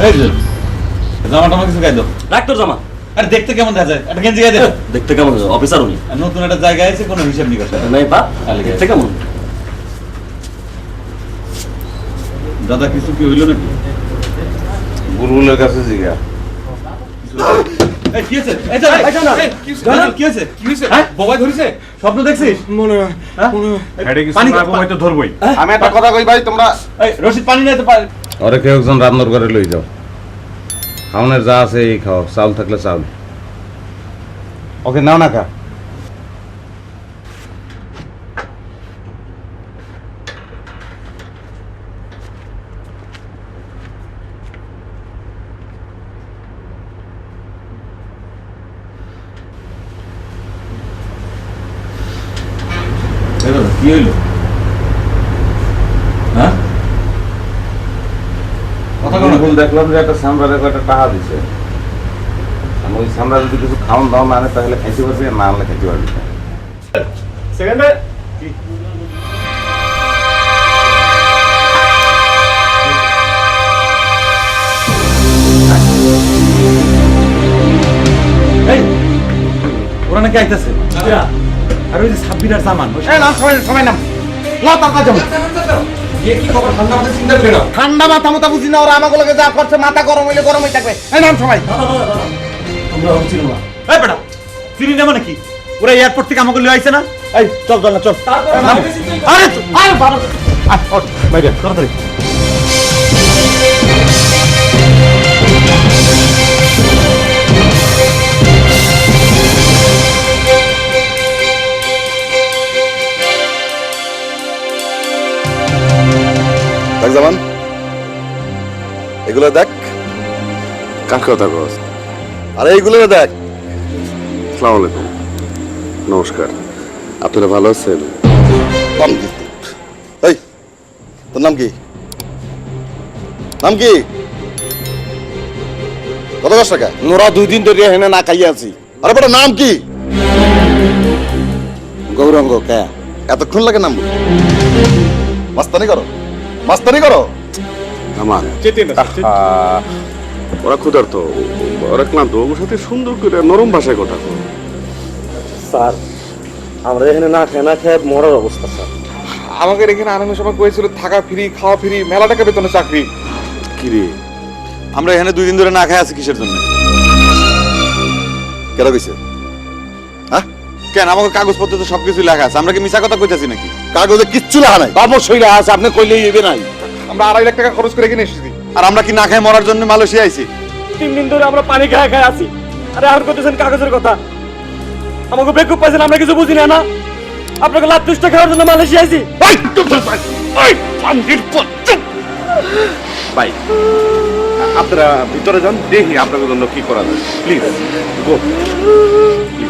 এই যে, জামা টামা কিছু গায়ে দাও। ডাক্তার জামা। আরে দেখতে কেমন দেখা যায়? একটা গেঞ্জি গায়ে দে। দেখতে কেমন অফিসার উনি। নতুন একটা জায়গায় আছে কোনো হিসাব নিকাশ নাই দেখতে কেমন? দাদা কিছু কি হইল নাকি? বুলবুলের কাছে জিগা হ্যাঁ? বোবাই ধরেছে? স্বপ্ন দেখছিস? হ্যাঁ? মনে হয়। আমি একটা কথা কই ভাই তোমরা রশিদ পানি নিয়ে তো পানি- ওরে কেউ একজন রান্নার করে লই যাও। খাওনের যা আছে এই খাও চাউল থাকলে চাউল ওকে, নাও না খা। কি হইল হ্যাঁ কথা কোনো বুলবুল দেখলাম যে একটা সামরারে একটা টাকা দিছে। আমি ওই সামরা যদি কিছু খাওয়ান দাও না আনে তাহলে খাইতে পারবি না আনলে খাইতে পারবি না। সেকেন্ডে এই ওরা নাকি আইতাছে? আর ওই যে সাব্বির আর সামান সবাই নাম লা তারপর যাব গিয়ে কি খবর ঠান্ডা মাথা মাথা বুঝি না ওরা আমাকে লোকে যা করছে মাথা গরম হইলে গরম হয়ে থাকবে। এই নাম সবাই। এই বেটা চিনি না মানে কি ওরা এয়ারপোর্ট থেকে আমাকে লিয়ে আইছে না? এই চল চল না চল। আরে আরে বাবা আয়, ওঠ, বাইরে তাড়াতাড়ি। জামান। এগুলো দেখ। কার কথা কস? আরে এইগুলো দেখ। আসসালামু আলাইকুম। নমস্কার। আপনারা ভালো আছেন? কম এই তোর নাম কি? নাম কি? কত দশ টাকা নোরা দুই দিন ধরে হেনে না খাইয়া আছি। আরে বেটা নাম কি? গৌরঙ্গ কে? এতক্ষণ লাগে নাম মাস্তানি করো। মাস্তানি করো। আমার। ওরা ক্ষুধার্ত ওরা ক্লান্ত ওর সাথে সুন্দর করে নরম ভাষায় কথা কো স্যার আমরা এখানে না খেয়ে না খেয়ে মরার অবস্থা স্যার। আমাদের এখানে আনানোর সময় কয়েছিল থাকা ফ্রি খাওয়া ফ্রি মেলা টাকা বেতনে চাকরি। কি রে? আমরা এখানে দুই দিন ধরে না খাই আছি কিসের জন্য? কেন কইছে? কেন? আমাকে কাগজপত্র তো সবকিছু লেখা আছে। আমরা কি মিছা কথা কইতাছি নাকি? কাগজে কিচ্ছু লেখা নাই। অবশ্যই আছে আপনি কইলেই হইবে নাই। আমরা আড়াই লাখ টাকা খরচ করে এখানে এসেছি। আর আমরা কি না খাই মরার জন্য মালয়েশিয়া আইছি? তিন দিন ধরে আমরা পানি খায় খায় আছি। আরে আর করতেছেন কাগজের কথা। আমাকে বেকুব পাইছেন আমরা কিছু বুঝি না না? আপনাকে লাভ দুষ্ট খাওয়ার জন্য মালয়েশিয়া আইছি। ভাই আপনারা ভিতরে যান দেখি আপনাদের জন্য কি করা যায়। Please go. প্লিজ